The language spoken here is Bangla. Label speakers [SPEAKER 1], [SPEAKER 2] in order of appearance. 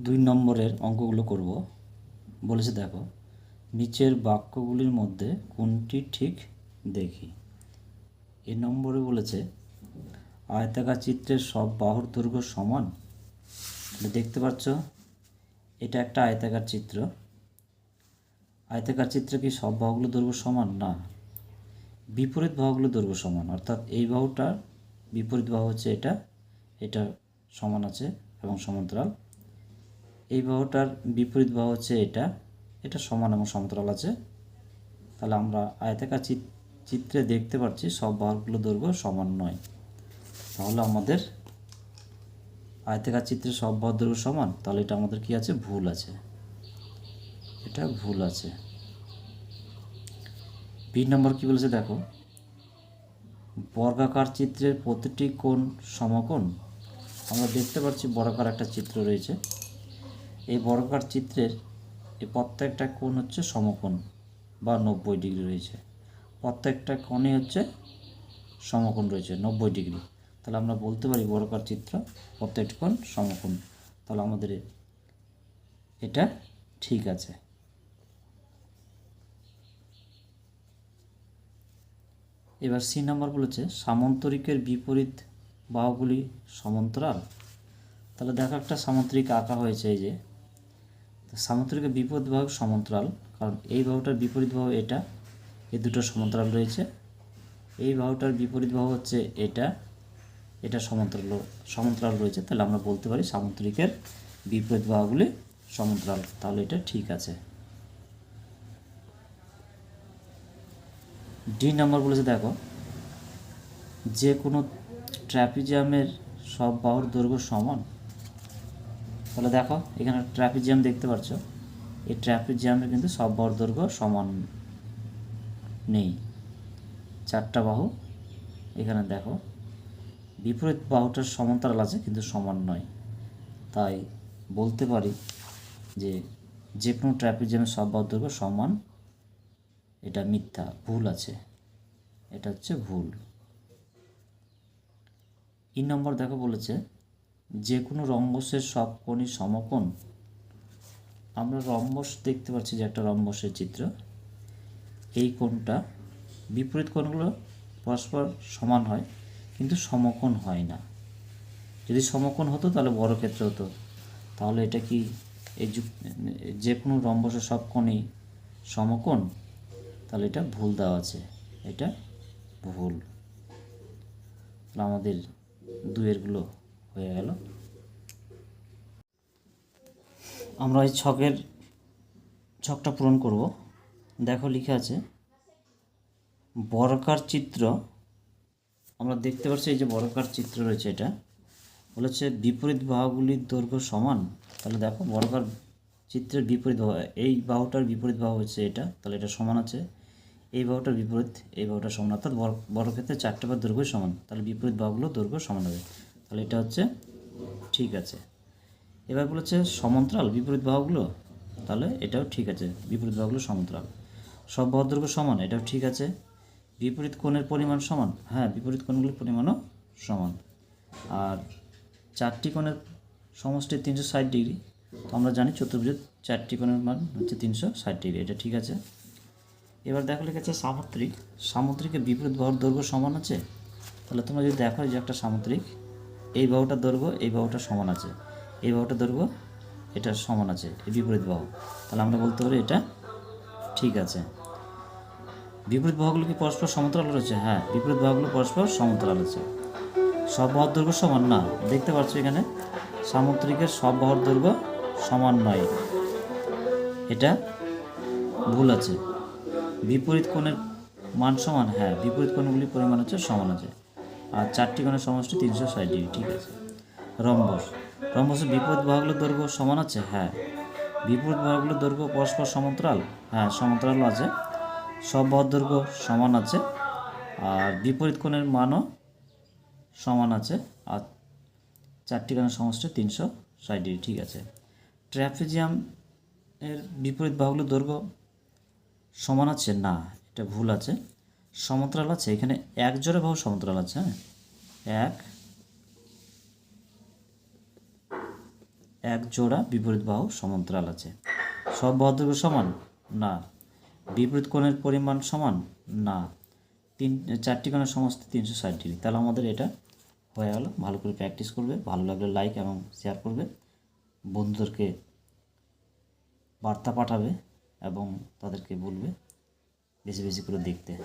[SPEAKER 1] দুই নম্বরের অঙ্কগুলো করব। বলেছে দেখো, নিচের বাক্যগুলির মধ্যে কোনটি ঠিক দেখি। এ নম্বরে বলেছে, আয়তাকার চিত্রের সব বাহুর দৈর্ঘ্য সমান? দেখতে পাচ্ছ, এটা একটা আয়তাকার চিত্র। আয়তাকার চিত্রে কি সব বাহুগুলো দৈর্ঘ্য সমান? না। বিপরীত বাহুগুলো দৈর্ঘ্য সমান, অর্থাৎ এই বাহুটার বিপরীত বাহু হচ্ছে এটা এটা সমান আছে এবং সমান্তরাল। এই বাহুটার বিপরীত বাহু হচ্ছে এটা। এটা সমান এবং সমান্তরাল আছে। তাহলে আমরা আয়তাকার চিত- চিত্রে দেখতে পাচ্ছি সব বাহুগুলো দৈর্ঘ্য সমান নয়। তাহলে আমাদের আয়তাকার চিত্রে সব বাহুর দৈর্ঘ্য সমান, তাহলে এটা আমাদের কি আছে? ভুল আছে। এটা ভুল আছে। বি নম্বর কি বলেছে দেখো? বর্গাকার চিত্রের প্রতিটি কোণ সমকোণ। আমরা দেখতে পাচ্ছি বর্গাকার একটা চিত্র রয়েছে। এই বর্গাকার চিত্রের এই প্রত্যেকটা কোণ হচ্ছে সমকোণ বা নব্বই ডিগ্রি রয়েছে। প্রত্যেকটা কোণে হচ্ছে সমকোণ রয়েছে, নব্বই ডিগ্রি। তাহলে আমরা বলতে পারি বর্গাকার চিত্র প্রত্যেকটি কোণ সমকোণ। তাহলে আমাদের এটা ঠিক আছে। এবার সি নাম্বার বলেছে, সামন্তরিকের বিপরীত বাহুগুলি সমান্তরাল। তাহলে দেখো একটা সামন্তরিক আঁকা হয়েছে এই যে। তো সামন্তরিকের বিপরীত বাহু সমান্তরাল, কারণ এই বাহুটার বিপরীত বাহু এটা, এই দুটো সমান্তরাল রয়েছে। এই বাহুটার বিপরীত বাহু হচ্ছে এটা এটা সমান্তরাল সমান্তরাল রয়েছে। তাহলে আমরা বলতে পারি সামন্তরিকের বিপরীত বাহুগুলি সমান্তরাল। তাহলে এটা ঠিক আছে। ডি নাম্বার বলেছে, দেখো, যে কোনো ট্র্যাপিজিয়ামের সব বাহুর দৈর্ঘ্য সমান তাহলে দেখো, এখানে ট্র্যাপিজিয়াম দেখতে পাচ্ছ এই ট্র্যাপিজিয়ামের কিন্তু সব বাহুর দৈর্ঘ্য সমান নেই। চারটা বাহু, এখানে দেখো, বিপরীত বাহুটার সমান্তরাল আছে কিন্তু সমান নয়। তাই বলতে পারি যে যে কোনো ট্র্যাপিজিয়ামের সব বাহুর দৈর্ঘ্য সমান, এটা মিথ্যা, ভুল আছে। এটা হচ্ছে ভুল। ই নম্বর দেখো বলেছে যে কোনো রম্বসের সব কোণই সমকোণ, আমরা রম্বস দেখতে পাচ্ছি যে একটা রম্বসের চিত্র। এই কোণটা, বিপরীত কোণগুলো পরস্পর সমান হয়, কিন্তু সমকোণ হয় না। যদি সমকোণ হতো, তাহলে বড় ক্ষেত্রে হতো। তাহলে এটা কি, এই যে কোনো রম্বসের সব কোণই সমকোণ, তাহলে এটা ভুল দেওয়া আছে। এটা ভুল। আমাদের দুয়েরগুলো হয়ে গেল। আমরা এই ছকের ছকটা পূরণ করব। দেখো লিখে আছে, বর্গাকার চিত্র, আমরা দেখতে পাচ্ছি এই যে বর্গাকার চিত্র রয়েছে এটা। বলেছে বিপরীত বাহুগুলির দৈর্ঘ্য সমান, তাহলে দেখো বর্গাকার চিত্রের বিপরীত বাহু, এই বাহুটার বিপরীত বাহু হচ্ছে এটা, তাহলে এটা সমান আছে। এই বাহুটার বিপরীত, এই বাহুটার সমান, অর্থাৎ বড় বড় ক্ষেত্রে চারটে বার দৈর্ঘ্য সমান, তাহলে বিপরীত বাহুগুলো দৈর্ঘ্য সমান হবে। তাহলে এটা হচ্ছে ঠিক আছে। এবার বলেছে সমান্তরাল, বিপরীত বাহুগুলো, তাহলে এটাও ঠিক আছে, বিপরীত বাহুগুলো সমান্তরাল। সব বাহুর সমান, এটাও ঠিক আছে। বিপরীত কোণের পরিমাণ সমান হ্যাঁ বিপরীত কোণগুলির পরিমাণও সমান। আর চারটি কোণের সমষ্টি তিনশো ষাট ডিগ্রি, তো আমরা জানি চতুর্ভুজের চারটি কোণের মান হচ্ছে তিনশো ষাট ডিগ্রি, এটা ঠিক আছে। এবার দেখো লিখেছে সামুদ্রিক, সামুদ্রিকের বিপরীত বাহুর দৈর্ঘ্য সমান আছে? তাহলে তোমরা যদি দেখো যে একটা সামুদ্রিক এই বাহুটার দৈর্ঘ্য এই বাহুটা সমান আছে। এই বাহুটার দৈর্ঘ্য এটা সমান আছে, এই বিপরীত বাহু। তাহলে আমরা বলতে পারি এটা ঠিক আছে। বিপরীত বাহুগুলো কি পরস্পর সমান্তরাল রয়েছে? হ্যাঁ বিপরীত বাহুগুলো পরস্পর সমান্তরাল আছে। সব বাহুর দৈর্ঘ্য সমান? না। দেখতে পাচ্ছ এখানে? সামুদ্রিকের সব বাহুর দৈর্ঘ্য সমান নয়। এটা ভুল আছে। বিপরীত কোণের মান সমান? হ্যাঁ বিপরীত কোণগুলির পরিমাণ হচ্ছে সমান আছে। আর চারটি কোণের সমষ্টি তিনশো ষাট ডিগ্রি, ঠিক আছে? রম্বস। রম্বসের বিপরীত বাহুগুলোর দৈর্ঘ্য সমান আছে? হ্যাঁ। বিপরীত বাহুগুলোর দৈর্ঘ্য পরস্পর সমান্তরাল? হ্যাঁ সমান্তরাল আছে। সব বাহুর দৈর্ঘ্য সমান আছে। আর বিপরীত কোণের মানও সমান আছে। আর চারটি কোণের সমষ্টি তিনশো ষাট ডিগ্রি, ঠিক আছে? ট্র্যাপিজিয়াম এর বিপরীত বাহুগুলোর দৈর্ঘ্য সমান আছে? না, এটা ভুল আছে। সমান্তরাল আছে? এখানে এক জোড়া বাহু সমান্তরাল আছে হ্যাঁ? এক এক জোড়া বিপরীত বাহু সমান্তরাল আছে। সব বাহুর সমান? না। বিপরীত কোণের পরিমাণ সমান? না। তিন, চারটি কোণের সমস্ত তিনশো ষাট ডিগ্রি। তাহলে আমাদের এটা হয়ে গেল। ভালো করে প্র্যাকটিস করবে। ভালো লাগলে লাইক এবং শেয়ার করবে। বন্ধুদেরকে বার্তা পাঠাবে এবং তাদেরকে বলবে বেশি বেশি করে দেখতে।